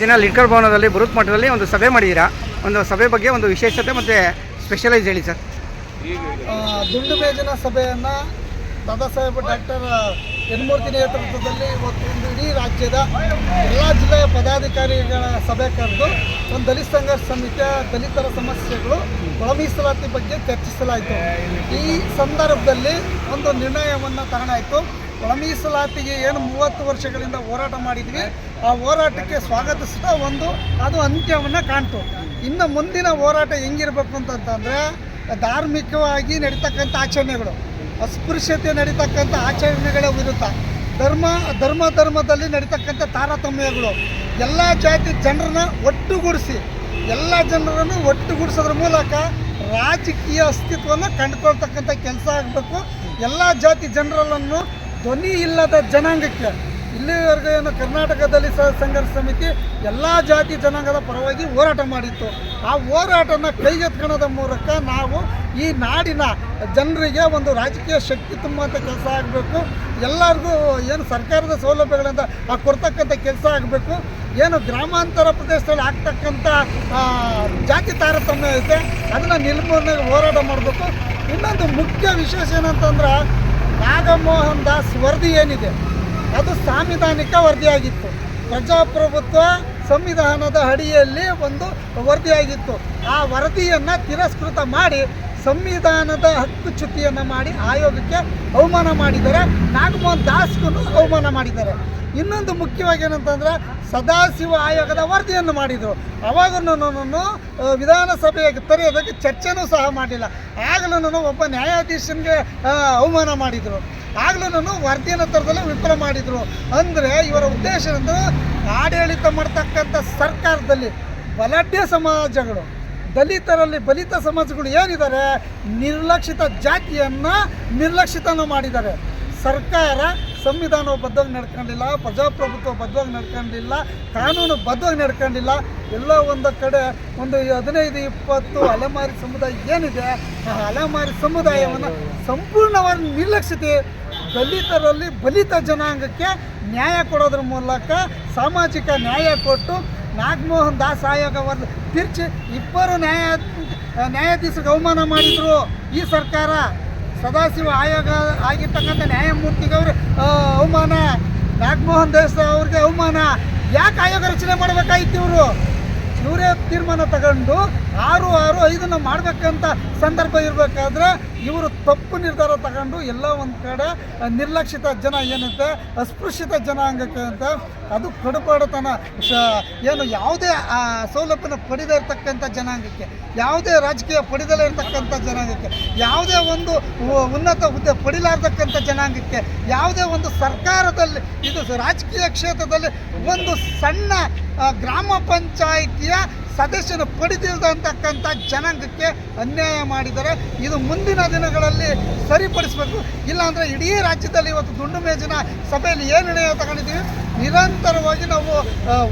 ದಿನ ಲಿಡ್ಕರ್ ಭವನದಲ್ಲಿ ಬೃಹತ್ ಮಟ್ಟದಲ್ಲಿ ಒಂದು ಸಭೆ ಮಾಡಿದ್ದೀರಾ? ಒಂದು ಸಭೆ ಬಗ್ಗೆ ಒಂದು ವಿಶೇಷತೆ ಮತ್ತು ಸ್ಪೆಷಲೈಸ್ ಹೇಳಿ ಸರ್. ದುಂಡು ಮೇಜಿನ ಸಭೆಯನ್ನು ದಾದಾ ಸಾಹೇಬ್ ಡಾಕ್ಟರ್ ಯನ್ಮೂರ್ತಿ ನೇತೃತ್ವದಲ್ಲಿ ಒಂದು ಇಡೀ ರಾಜ್ಯದ ಎಲ್ಲ ಜಿಲ್ಲೆಯ ಪದಾಧಿಕಾರಿಗಳ ಸಭೆ ಕರೆದು ಒಂದು ದಲಿತ ಸಂಘರ್ಷ ಸಮಿತಿಯ ದಲಿತರ ಸಮಸ್ಯೆಗಳು ಒಳ ಮೀಸಲಾತಿ ಬಗ್ಗೆ ಚರ್ಚಿಸಲಾಯಿತು. ಈ ಸಂದರ್ಭದಲ್ಲಿ ಒಂದು ನಿರ್ಣಯವನ್ನು ತಗೊಳ್ಳಾಯಿತು ಒಳ ಮೀಸಲಾತಿಗೆ ಏನು ಮೂವತ್ತು ವರ್ಷಗಳಿಂದ ಹೋರಾಟ ಮಾಡಿದ್ವಿ. ಆ ಹೋರಾಟಕ್ಕೆ ಸ್ವಾಗತಿಸ್ತಾ ಒಂದು, ಅದು ಅಂತ್ಯವನ್ನು ಕಾಣ್ತು. ಇನ್ನು ಮುಂದಿನ ಹೋರಾಟ ಹೆಂಗಿರ್ಬೇಕು ಅಂತಂತಂದರೆ, ಧಾರ್ಮಿಕವಾಗಿ ನಡೀತಕ್ಕಂಥ ಆಚರಣೆಗಳು, ಅಸ್ಪೃಶ್ಯತೆ ನಡೀತಕ್ಕಂಥ ಆಚರಣೆಗಳ ವಿರುದ್ಧ, ಧರ್ಮ ಧರ್ಮ ಧರ್ಮದಲ್ಲಿ ನಡೀತಕ್ಕಂಥ ತಾರತಮ್ಯಗಳು, ಎಲ್ಲ ಜಾತಿ ಜನರನ್ನ ಒಟ್ಟುಗೂಡಿಸಿ, ಎಲ್ಲ ಜನರನ್ನು ಒಟ್ಟುಗೂಡಿಸೋದ್ರ ಮೂಲಕ ರಾಜಕೀಯ ಅಸ್ತಿತ್ವವನ್ನು ಕಂಡುಕೊಳ್ತಕ್ಕಂಥ ಕೆಲಸ ಆಗಬೇಕು. ಎಲ್ಲ ಜಾತಿ ಜನರನ್ನು ಧ್ವನಿ ಇಲ್ಲದ ಜನಾಂಗಕ್ಕೆ ಇಲ್ಲಿವರೆಗೂ ಏನು ಕರ್ನಾಟಕದಲ್ಲಿ ಸಹ ಸಂಘರ್ಷ ಸಮಿತಿ ಎಲ್ಲ ಜಾತಿ ಜನಾಂಗದ ಪರವಾಗಿ ಹೋರಾಟ ಮಾಡಿತ್ತು. ಆ ಹೋರಾಟನ ಕೈಗೆತ್ಕೊಳ್ಳೋದ ಮೂಲಕ ನಾವು ಈ ನಾಡಿನ ಜನರಿಗೆ ಒಂದು ರಾಜಕೀಯ ಶಕ್ತಿ ತುಂಬುವಂಥ ಕೆಲಸ ಆಗಬೇಕು. ಎಲ್ಲರಿಗೂ ಏನು ಸರ್ಕಾರದ ಸೌಲಭ್ಯಗಳಿಂದ ಆ ಕೊಡ್ತಕ್ಕಂಥ ಕೆಲಸ ಆಗಬೇಕು. ಏನು ಗ್ರಾಮಾಂತರ ಪ್ರದೇಶದಲ್ಲಿ ಆಗ್ತಕ್ಕಂಥ ಜಾತಿ ತಾರತಮ್ಯ ಐತೆ ಅದನ್ನು ನಿರ್ಮೂಲನೆಗೆ ಹೋರಾಟ ಮಾಡಬೇಕು. ಇನ್ನೊಂದು ಮುಖ್ಯ ವಿಶೇಷ ಏನಂತಂದ್ರೆ ನಾಗಮೋಹನ್ ದಾಸ್ ವರದಿ ಏನಿದೆ? ಅದು ಸಾಂವಿಧಾನಿಕ ವರದಿಯಾಗಿತ್ತು. ಪ್ರಜಾಪ್ರಭುತ್ವ ಸಂವಿಧಾನದ ಅಡಿಯಲ್ಲಿ ಒಂದು ವರದಿಯಾಗಿತ್ತು. ಆ ವರದಿಯನ್ನು ತಿರಸ್ಕೃತ ಮಾಡಿ ಸಂವಿಧಾನದ ಹಕ್ಕುಚ್ಯುತಿಯನ್ನು ಮಾಡಿ ಆಯೋಗಕ್ಕೆ ಅವಮಾನ ಮಾಡಿದ್ದಾರೆ. ನಾಗಮೋಹನ್ ದಾಸ್ಗೂ ಅವಮಾನ ಮಾಡಿದ್ದಾರೆ. ಇನ್ನೊಂದು ಮುಖ್ಯವಾಗಿ ಏನಂತಂದ್ರೆ ಸದಾಶಿವ ಆಯೋಗದ ವರದಿಯನ್ನು ಮಾಡಿದರು. ಅವಾಗೂ ವಿಧಾನಸಭೆಗೆ ತರೆಯೋದಕ್ಕೆ ಚರ್ಚೆನೂ ಸಹ ಮಾಡಲಿಲ್ಲ. ಆಗಲೂ ಒಬ್ಬ ನ್ಯಾಯಾಧೀಶನಿಗೆ ಅವಮಾನ ಮಾಡಿದರು. ಆಗ್ಲೂ ವರದಿಯನ್ನು ತರದಲ್ಲಿ ವಿಫಲ ಮಾಡಿದರು. ಅಂದರೆ ಇವರ ಉದ್ದೇಶ? ಆಡಳಿತ ಮಾಡ್ತಕ್ಕಂಥ ಸರ್ಕಾರದಲ್ಲಿ ಬಲಾಢ್ಯ ಸಮಾಜಗಳು ದಲಿತರಲ್ಲಿ ಬಲಿತ ಸಮಾಜಗಳು ಏನಿದ್ದಾರೆ, ನಿರ್ಲಕ್ಷಿತ ಜಾತಿಯನ್ನು ನಿರ್ಲಕ್ಷಿತನ ಮಾಡಿದ್ದಾರೆ. ಸರ್ಕಾರ ಸಂವಿಧಾನ ಬದ್ಧವಾಗಿ ನಡ್ಕೊಂಡಿಲ್ಲ, ಪ್ರಜಾಪ್ರಭುತ್ವ ಬದ್ಧವಾಗಿ ನಡ್ಕೊಂಡಿಲ್ಲ, ಕಾನೂನು ಬದ್ಧವಾಗಿ ನಡ್ಕೊಂಡಿಲ್ಲ. ಎಲ್ಲ ಒಂದು ಕಡೆ ಒಂದು ಹದಿನೈದು, ಇಪ್ಪತ್ತು ಅಲೆಮಾರಿ ಸಮುದಾಯ ಏನಿದೆ, ಆ ಅಲೆಮಾರಿ ಸಮುದಾಯವನ್ನು ಸಂಪೂರ್ಣವಾಗಿ ನಿರ್ಲಕ್ಷಿಸಿ ದಲಿತರಲ್ಲಿ ಬಲಿತ ಜನಾಂಗಕ್ಕೆ ನ್ಯಾಯ ಕೊಡೋದ್ರ ಮೂಲಕ ಸಾಮಾಜಿಕ ನ್ಯಾಯ ಕೊಟ್ಟು ನಾಗಮೋಹನ್ ದಾಸ್ ಆಯೋಗ ವರದಿ ತಿರ್ಚಿ ಇಬ್ಬರು ನ್ಯಾಯ ನ್ಯಾಯಾಧೀಶರಿಗೆ ಅವಮಾನ ಮಾಡಿದರು. ಈ ಸರ್ಕಾರ ಸದಾಶಿವ ಆಯೋಗ ಆಗಿರ್ತಕ್ಕಂಥ ನ್ಯಾಯಮೂರ್ತಿಗವ್ರ ಅವಮಾನ. ನಾಗಮೋಹನ್ ದಾಸ್ ಅವ್ರಿಗೆ ಅವಮಾನ. ಯಾಕೆ ಆಯೋಗ ರಚನೆ ಮಾಡಬೇಕಾಗಿತ್ತು ಇವರು? ಇವರೇ ತೀರ್ಮಾನ ತಗೊಂಡು ಆರು ಆರು ಐದನ್ನು ಮಾಡಬೇಕಂತ ಸಂದರ್ಭ ಇರಬೇಕಾದ್ರೆ ಇವರು ತಪ್ಪು ನಿರ್ಧಾರ ತಗೊಂಡು ಎಲ್ಲ ಒಂದು ಕಡೆ ನಿರ್ಲಕ್ಷಿತ ಜನ ಏನಂತೆ ಅಸ್ಪೃಶ್ಯತ ಜನಾಂಗಕ್ಕೆ ಅಂತ ಅದು ಕಡುಪಾಡುತನ. ಏನು ಯಾವುದೇ ಸೌಲಭ್ಯನ ಪಡೆದೇ ಇರತಕ್ಕಂಥ ಜನಾಂಗಕ್ಕೆ, ಯಾವುದೇ ರಾಜಕೀಯ ಪಡೆದಲೇ ಇರತಕ್ಕಂಥ ಜನಾಂಗಕ್ಕೆ, ಯಾವುದೇ ಒಂದು ಉನ್ನತ ಹುದ್ದೆ ಪಡಿಲಾರ್ದಕ್ಕಂಥ ಜನಾಂಗಕ್ಕೆ, ಯಾವುದೇ ಒಂದು ಸರ್ಕಾರದಲ್ಲಿ, ಇದು ರಾಜಕೀಯ ಕ್ಷೇತ್ರದಲ್ಲಿ ಒಂದು ಸಣ್ಣ ಗ್ರಾಮ ಪಂಚಾಯಿತಿಯ ಸದಸ್ಯನ ಪಡೆದಿಲ್ಲದಂತಕ್ಕಂಥ ಜನಾಂಗಕ್ಕೆ ಅನ್ಯಾಯ ಮಾಡಿದ್ದಾರೆ ಇದು ಮುಂದಿನ ದಿನಗಳಲ್ಲಿ ಸರಿಪಡಿಸಬೇಕು. ಇಲ್ಲಾಂದರೆ ಇಡೀ ರಾಜ್ಯದಲ್ಲಿ ಇವತ್ತು ದುಂಡು ಮೇಜಿನ ಸಭೆಯಲ್ಲಿ ಏನು ನಿರ್ಣಯ ತಗೊಂಡಿದ್ದೀವಿ? ನಿರಂತರವಾಗಿ ನಾವು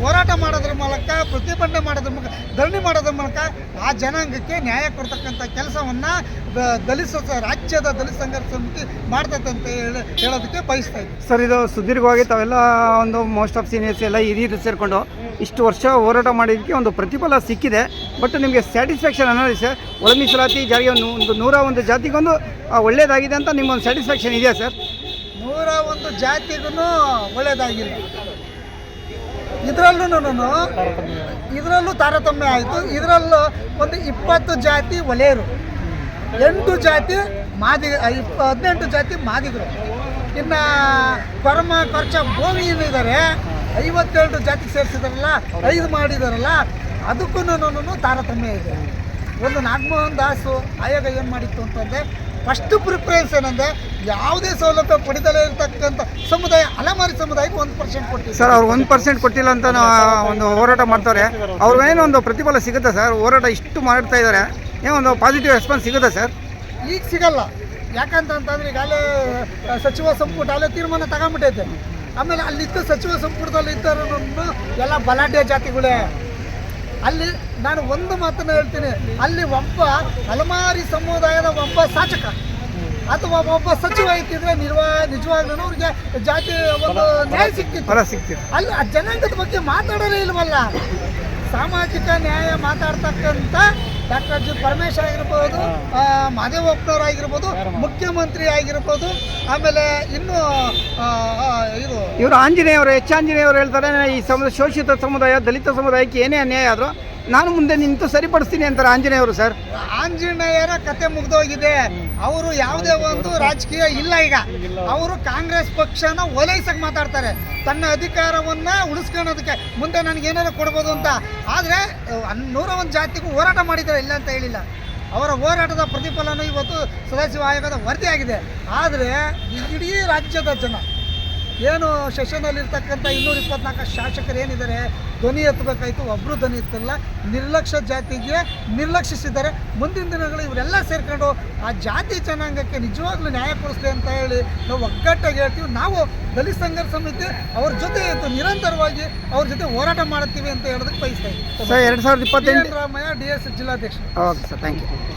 ಹೋರಾಟ ಮಾಡೋದ್ರ ಮೂಲಕ, ಪ್ರತಿಭಟನೆ ಮಾಡೋದ್ರ ಮೂಲಕ, ಧರಣಿ ಮಾಡೋದ್ರ ಮೂಲಕ ಆ ಜನಾಂಗಕ್ಕೆ ನ್ಯಾಯ ಕೊಡ್ತಕ್ಕಂಥ ಕೆಲಸವನ್ನು ದಲಿತ ರಾಜ್ಯದ ದಲಿತ ಸಂಘರ್ಷ ಸಮಿತಿ ಮಾಡ್ತೈತೆ ಅಂತ ಹೇಳಿ, ಹೇಳೋದಕ್ಕೆ ಬಯಸ್ತಾ ಸರ್, ಇದು ಸುದೀರ್ಘವಾಗಿ ತಾವೆಲ್ಲ ಒಂದು ಮೋಸ್ಟ್ ಆಫ್ ಸೀನಿಯರ್ಸ್ ಎಲ್ಲ ಹಿರಿಯರು ಸೇರಿಕೊಂಡು ಇಷ್ಟು ವರ್ಷ ಹೋರಾಟ ಮಾಡಿದ್ದಕ್ಕೆ ಒಂದು ಪ್ರತಿಫಲ ಸಿಕ್ಕಿದೆ. ಬಟ್ ನಿಮಗೆ ಸ್ಯಾಟಿಸ್ಫ್ಯಾಕ್ಷನ್ ಅನ್ನೋದು ಸರ್ ಒಳ ಮೀಸಲಾತಿ ಜಾರಿಗೆ ಒಂದು ನೂರ ಒಂದು ಜಾತಿಗೊಂದು ಒಳ್ಳೆಯದಾಗಿದೆ ಅಂತ ನಿಮ್ಗೊಂದು ಸ್ಯಾಟಿಸ್ಫ್ಯಾಕ್ಷನ್ ಇದೆಯಾ ಸರ್? ನೂರ ಒಂದು ಜಾತಿಗೂ ಒಳ್ಳೇದಾಗಿಲ್ಲ. ಇದರಲ್ಲೂ ಇದರಲ್ಲೂ ತಾರತಮ್ಯ ಆಯಿತು, ಇದರಲ್ಲೂ ಒಂದು ಇಪ್ಪತ್ತು ಜಾತಿ ಒಲೆಯರು ಎಂಟು ಜಾತಿ ಮಾದಿ ಇಪ್ಪ, ಹದಿನೆಂಟು ಜಾತಿ ಮಾದಿಗರು. ಇನ್ನು ಕೊರಮ ಖರ್ಚ ಭೂಮಿ ಏನಿದ್ದಾರೆ ಐವತ್ತೆರಡು ಜಾತಿ ಸೇರಿಸಿದಾರಲ್ಲ, ಐದು ಮಾಡಿದಾರಲ್ಲ, ಅದಕ್ಕೂ ತಾರತಮ್ಯ ಇದೆ. ಒಂದು ನಾಗಮೋಹನ್ ದಾಸು ಆಯೋಗ ಏನು ಮಾಡಿತ್ತು ಅಂತಂದರೆ ಫಸ್ಟ್ ಪ್ರಿಫರೆನ್ಸ್ ಏನಂದ್ರೆ ಯಾವುದೇ ಸೌಲಭ್ಯ ಪಡೆದಲೇ ಇರತಕ್ಕಂಥ ಸಮುದಾಯ ಅಲೆಮಾರಿ ಸಮುದಾಯಕ್ಕೆ ಒಂದು ಪರ್ಸೆಂಟ್ ಕೊಟ್ಟಿದೆ ಸರ್ ಅವ್ರು ಒಂದು ಪರ್ಸೆಂಟ್ ಕೊಟ್ಟಿಲ್ಲ ಅಂತ ಒಂದು ಹೋರಾಟ ಮಾಡ್ತಾರೆ ಅವ್ರಿಗೇನೋ ಒಂದು ಪ್ರತಿಫಲ ಸಿಗುತ್ತಾ ಸರ್ ಹೋರಾಟ ಇಷ್ಟು ಮಾಡ್ತಾ ಇದ್ದಾರೆ. ಏನೋ ಒಂದು ಪಾಸಿಟಿವ್ ರೆಸ್ಪಾನ್ಸ್ ಸಿಗುತ್ತಾ ಸರ್ ಈಗ ಸಿಗಲ್ಲ. ಯಾಕಂತ ಅಂತಂದ್ರೆ ಈಗಾಗಲೇ ಸಚಿವ ಸಂಪುಟ ಅಲ್ಲೇ ತೀರ್ಮಾನ ತಗೊಂಬಿಟ್ಟೈತೆ ಆಮೇಲೆ ಅಲ್ಲಿದ್ದ ಸಚಿವ ಸಂಪುಟದಲ್ಲಿ ಇದ್ದಾರೆ ಎಲ್ಲ ಬಲಾಢ್ಯ ಜಾತಿಗಳೇ ಅಲ್ಲಿ ನಾನು ಒಂದು ಮಾತನ್ನು ಹೇಳ್ತೀನಿ. ಅಲ್ಲಿ ಒಬ್ಬ ಅಲಮಾರಿ ಸಮುದಾಯದ ಒಬ್ಬ ಶಾಸಕ ಅಥವಾ ಒಬ್ಬ ಸಚಿವ ಇತ್ತಿದ್ರೆ ನಿರ್ವಾ ನಿಜವಾಗ್ಲೂ ಅವ್ರಿಗೆ ಜಾತಿ ಒಂದು ನ್ಯಾಯ ಸಿಕ್ತಿತ್ತು ಸಿಗ್ತಿದೆ ಅಲ್ಲಿ ಆ ಜನಾಂಗದ ಬಗ್ಗೆ ಮಾತಾಡೋದೇ ಇಲ್ವಲ್ಲ. ಸಾಮಾಜಿಕ ನ್ಯಾಯ ಮಾತಾಡ್ತಕ್ಕಂಥ ಡಾಕ್ಟರ್ ಜಿ ಪರಮೇಶ್ ಆಗಿರ್ಬೋದು ಆ, ಮಾದೇವಪ್ಪನವ್ರು ಆಗಿರ್ಬೋದು ಮುಖ್ಯಮಂತ್ರಿ ಆಗಿರ್ಬೋದು ಆಮೇಲೆ ಇನ್ನು ಇದು ಇವರು ಆಂಜನೇಯವರು ಎಚ್ ಆಂಜನೇಯವರು ಹೇಳ್ತಾರೆ ಈ ಸಮುದಾಯ ಶೋಷಿತ ಸಮುದಾಯ ದಲಿತ ಸಮುದಾಯಕ್ಕೆ ಏನೇ ಅನ್ಯಾಯ ಆದರೂ ನಾನು ಮುಂದೆ ನಿಂತು ಸರಿಪಡಿಸ್ತೀನಿ ಅಂತಾರೆ ಆಂಜನೇಯವರು, ಸರ್. ಆಂಜನೇಯರ ಕತೆ ಮುಗಿದೋಗಿದೆ. ಅವರು ಯಾವುದೇ ಒಂದು ರಾಜಕೀಯ ಇಲ್ಲ ಈಗ. ಅವರು ಕಾಂಗ್ರೆಸ್ ಪಕ್ಷನ ಓಲೈಸಕ್ ಮಾತಾಡ್ತಾರೆ. ತನ್ನ ಅಧಿಕಾರವನ್ನ ಉಳಿಸ್ಕೊಳ್ಳೋದಕ್ಕೆ ಮುಂದೆ ನನಗೆ ಏನಾರು ಕೊಡ್ಬೋದು ಅಂತ. ಆದರೆ ನೂರ ಒಂದು ಜಾತಿಗೂ ಹೋರಾಟ ಮಾಡಿದ್ದಾರೆ, ಇಲ್ಲ ಅಂತ ಹೇಳಿಲ್ಲ. ಅವರ ಹೋರಾಟದ ಪ್ರತಿಫಲನ ಇವತ್ತು ಸದಾಶಿವ ಆಯೋಗದ ವರದಿಯಾಗಿದೆ. ಆದರೆ, ಇಡೀ ರಾಜ್ಯದ ಜನ ಏನು ಸೆಷನಲ್ಲಿರ್ತಕ್ಕಂಥ ಇನ್ನೂರ ಇಪ್ಪತ್ನಾಲ್ಕು ಶಾಸಕರು ಏನಿದ್ದಾರೆ ಧ್ವನಿ ಎತ್ತಬೇಕಾಯ್ತು ಒಬ್ಬರು ಧ್ವನಿ ಎತ್ತಲ್ಲ ನಿರ್ಲಕ್ಷ್ಯ ಜಾತಿಗೆ ನಿರ್ಲಕ್ಷಿಸಿದ್ದಾರೆ. ಮುಂದಿನ ದಿನಗಳು ಇವರೆಲ್ಲ ಸೇರ್ಕೊಂಡು ಆ ಜಾತಿ ಜನಾಂಗಕ್ಕೆ ನಿಜವಾಗ್ಲೂ ನ್ಯಾಯ ಕೊಡಿಸ್ಲಿ ಅಂತ ಹೇಳಿ ನಾವು ಒಗ್ಗಟ್ಟಾಗಿ ಹೇಳ್ತೀವಿ. ನಾವು ದಲಿತ ಸಂಘರ್ಷ ಸಮಿತಿ ಅವ್ರ ಜೊತೆ ಇದ್ದು ನಿರಂತರವಾಗಿ ಅವ್ರ ಜೊತೆ ಹೋರಾಟ ಮಾಡ್ತೀವಿ ಅಂತ ಹೇಳೋದಕ್ಕೆ ಬಯಸ್ತಾ ಇದ್ದೀವಿ ಸರ್ ಎರಡು ಸಾವಿರದ ಇಪ್ಪತ್ತೆಂಟು ರಾಮಯ್ಯ ಡಿ ಎಸ್ ಜಿಲ್ಲಾಧ್ಯಕ್ಷ ಓಕೆ ಸರ್ ಥ್ಯಾಂಕ್ ಯು.